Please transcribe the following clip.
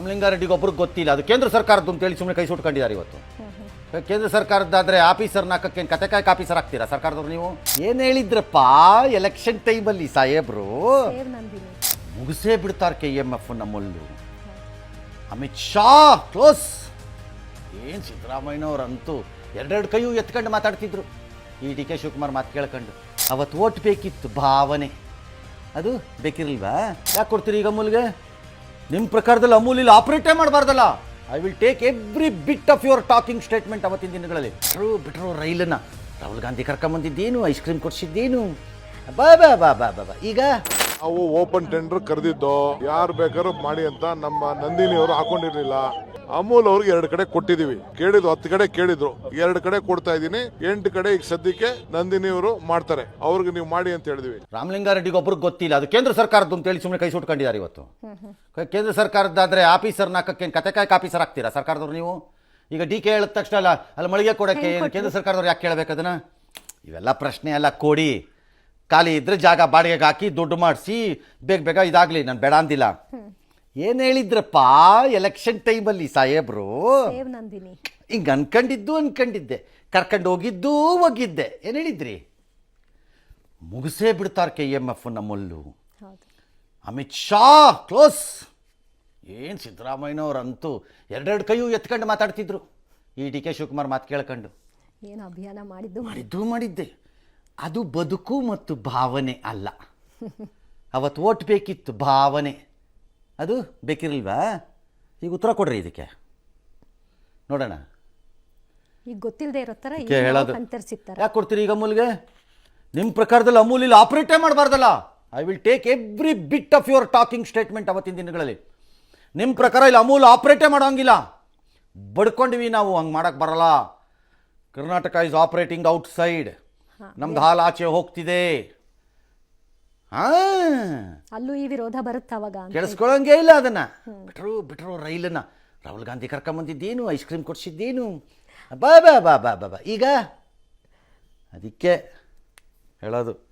ರಾಮಲಿಂಗಾರೆಡ್ಡಿಗೆ ಒಬ್ರಿಗೆ ಗೊತ್ತಿಲ್ಲ. ಅದು ಕೇಂದ್ರ ಸರ್ಕಾರದ್ದು ಅಂತೇಳಿ ಸುಮ್ಮನೆ ಕೈ ಸುಟ್ಕೊಂಡಿದ್ದಾರೆ ಇವತ್ತು. ಕೇಂದ್ರ ಸರ್ಕಾರದ್ದಾದ್ರೆ ಆಫೀಸರ್ನ ಕತೆ ಕಾಯಕ್ಕೆ ಆಫೀಸರ್ ಆಗ್ತೀರಾ? ಸರ್ಕಾರದವ್ರು ನೀವು? ಏನು ಹೇಳಿದ್ರಪ್ಪ ಎಲೆಕ್ಷನ್ ಟೈಮಲ್ಲಿ ಸಾಹೇಬ್ರು? ಮುಗಿಸೇ ಬಿಡ್ತಾರೆ ಕೆ ಎಂ ಎಫ್ ನಮ್ಮಲ್ಲೂ ಅಮಿತ್ ಶಾ ಕ್ಲೋಸ್. ಏನು ಸಿದ್ದರಾಮಯ್ಯನವ್ರಂತೂ ಎರಡೆರಡು ಕೈಯೂ ಎತ್ಕೊಂಡು ಮಾತಾಡ್ತಿದ್ರು. ಈ ಡಿ ಕೆ ಶಿವಕುಮಾರ್ ಮಾತು ಕೇಳ್ಕೊಂಡು ಅವತ್ತು ಓಟ್ ಬೇಕಿತ್ತು ಭಾವನೆ. ಅದು ಬೇಕಿರಲ್ವಾ ಯಾಕೆ ಕೊಡ್ತೀರಿ ಈಗ ಅಮೂಲ್ಗೆ ನಿಮ್ಮ ಪ್ರಕಾರದಲ್ಲಿ ಅಮೂಲ್ ಇಲ್ಲಿ ಆಪರೇಟೇ ಮಾಡಬಾರ್ದಲ್ಲ. I will take every bit of your talking statement ಅವತ್ತಿನ ದಿನಗಳಲ್ಲಿ. ಬಿಟ್ಟರು ಬಿಟ್ರು ರೈಲನ್ನು. ರಾಹುಲ್ ಗಾಂಧಿ ಕರ್ಕೊಂಬಂದಿದ್ದೇನು ಐಸ್ ಕ್ರೀಮ್ ಕೊಡಿಸಿದ್ದೇನು? ಬಾ ಬಾ ಬಾ ಬಾ ಬಾ ಈಗ? ನಾವು ಓಪನ್ ಟೆಂಡರ್ ಕರೆದಿದ್ದು, ಯಾರು ಬೇಕಾದ್ರೂ ಮಾಡಿ ಅಂತ ನಮ್ಮ ನಂದಿನಿ ಅವರು ಹಾಕೊಂಡಿರ್ಲಿಲ್ಲ. ಅಮೂಲ್ ಅವ್ರಿಗೆ ಎರಡು ಕಡೆ ಕೊಟ್ಟಿದೀವಿ ಕೇಳಿದ್ರು ಹತ್ತು ಕಡೆ ಕೇಳಿದ್ರು. ಎರಡು ಕಡೆ ಕೊಡ್ತಾ ಇದೀನಿ ಎಂಟು ಕಡೆ ಈಗ ಸದ್ಯಕ್ಕೆ ನಂದಿನಿ ಅವರು ಮಾಡ್ತಾರೆ. ಅವ್ರಿಗೆ ನೀವು ಮಾಡಿ ಅಂತ ಹೇಳಿದ್ವಿ ರಾಮಲಿಂಗಾರೆಡ್ಡಿಗೆ ಒಬ್ರಿಗೆ ಗೊತ್ತಿಲ್ಲ. ಅದು ಕೇಂದ್ರ ಸರ್ಕಾರದ್ದು ಅಂತ ಹೇಳಿ ಸುಮ್ಮನೆ ಕೈ ಸುಟ್ಕೊಂಡಿದ್ದಾರೆ ಇವತ್ತು. ಕೇಂದ್ರ ಸರ್ಕಾರದ್ದಾದ್ರೆ ನಾಕಕ್ಕೆ ಕತೆ ಕಾಯಕ ಆಫೀಸರ್ ಆಗ್ತೀರಾ ಸರ್ಕಾರದವ್ರು ನೀವು? ಈಗ ಡಿ ಕೆ ಹೇಳಿದ ತಕ್ಷಣ ಅಲ್ಲ ಅಲ್ಲಿ ಮಳಿಗೆ ಕೊಡೋಕ್ಕೆ ಏನು ಕೇಂದ್ರ ಸರ್ಕಾರದವ್ರು ಯಾಕೆ ಕೇಳಬೇಕು ಅದನ್ನ? ಇವೆಲ್ಲ ಪ್ರಶ್ನೆ ಎಲ್ಲ ಕೊಡಿ. ಖಾಲಿ ಇದ್ರೆ ಜಾಗ ಬಾಡಿಗೆಗೆ ಹಾಕಿ ದುಡ್ಡು ಮಾಡಿಸಿ ಬೇಗ ಬೇಗ ಇದಾಗಲಿ. ನಾನು ಬೇಡ ಅಂದಿಲ್ಲ. ಏನು ಹೇಳಿದ್ರಪ್ಪ ಎಲೆಕ್ಷನ್ ಟೈಮಲ್ಲಿ ಸಾಹೇಬ್ರು? ನಂದಿನಿ. ಹಿಂಗೆ ಅನ್ಕೊಂಡಿದ್ದು ಅನ್ಕೊಂಡಿದ್ದೆ. ಕರ್ಕೊಂಡು ಹೋಗಿದ್ದು ಹೋಗಿದ್ದೆ. ಏನು ಹೇಳಿದ್ರಿ? ಮುಗಿಸೇ ಬಿಡ್ತಾರೆ ಕೆ ಎಂ ಎಫ್ ನಮ್ಮಲ್ಲು. ಹೌದು. ಅಮಿತ್ ಶಾ ಕ್ಲೋಸ್. ಏನು ಸಿದ್ದರಾಮಯ್ಯನವ್ರಂತೂ ಎರಡೆರಡು ಕೈಯೂ ಎತ್ಕೊಂಡು ಮಾತಾಡ್ತಿದ್ರು. ಈ ಡಿ ಕೆ ಶಿವಕುಮಾರ್ ಮಾತು ಕೇಳ್ಕೊಂಡು. ಏನು ಅಭಿಯಾನ ಮಾಡಿದ್ದು? ಮಾಡಿದ್ದು ಮಾಡಿದ್ದೆ. ಅದು ಬದುಕು ಮತ್ತು ಭಾವನೆ ಅಲ್ಲ. ಅವತ್ತು ಓಟ್ ಬೇಕಿತ್ತು ಭಾವನೆ. ಅದು ಬೇಕಿರಲ್ವಾ? ಈಗ ಉತ್ತರ ಕೊಡ್ರಿ ಇದಕ್ಕೆ. ನೋಡೋಣ. ಈಗ ಗೊತ್ತಿಲ್ಲದೆ ಇರೋ ಥರ ಹೇಳೋದು. ಅಂತರಿಸಿರ್ತಾರೆ ಯಾಕೆ ಕೊಡ್ತೀರಿ ಈಗ ಅಮೂಲ್ಗೆ? ನಿಮ್ಮ ಪ್ರಕಾರದಲ್ಲಿ ಅಮೂಲ್ ಇಲ್ಲಿ ಆಪ್ರೇಟೇ ಮಾಡಬಾರ್ದಲ್ಲ. I will take every bit of your talking statement ಅವತ್ತಿನ ದಿನಗಳಲ್ಲಿ. ನಿಮ್ಮ ಪ್ರಕಾರ ಇಲ್ಲಿ ಅಮೂಲ್ ಆಪರೇಟೇ ಮಾಡೋಂಗಿಲ್ಲ. ಬಡ್ಕೊಂಡ್ವಿ ನಾವು ಹಂಗೆ ಮಾಡಕ್ಕೆ ಬರಲ್ಲ. ಕರ್ನಾಟಕ ಇಸ್ ಆಪರೇಟಿಂಗ್ ಔಟ್ಸೈಡ್ ನಮ್ದು ಹಾಲು ಆಚೆ ಹೋಗ್ತಿದೆ. ಅಲ್ಲೂ ಈ ವಿರೋಧ ಬರುತ್ತೆ ಅವಾಗ ಕೆಡಿಸ್ಕೊಳ್ಳೋಂಗೇ ಇಲ್ಲ ಅದನ್ನ. ಬಿಟ್ರು ಬಿಟ್ರು ರೈಲನ್ನ. ರಾಹುಲ್ ಗಾಂಧಿ ಕರ್ಕೊಂಬಂದಿದ್ದೇನು ಐಸ್ ಕ್ರೀಮ್ ಕೊಡ್ಸಿದ್ದೇನು? ಬಾ ಬಾ ಬಾ ಬಾ ಬಾ ಬಾ. ಈಗ ಅದಕ್ಕೆ ಹೇಳೋದು.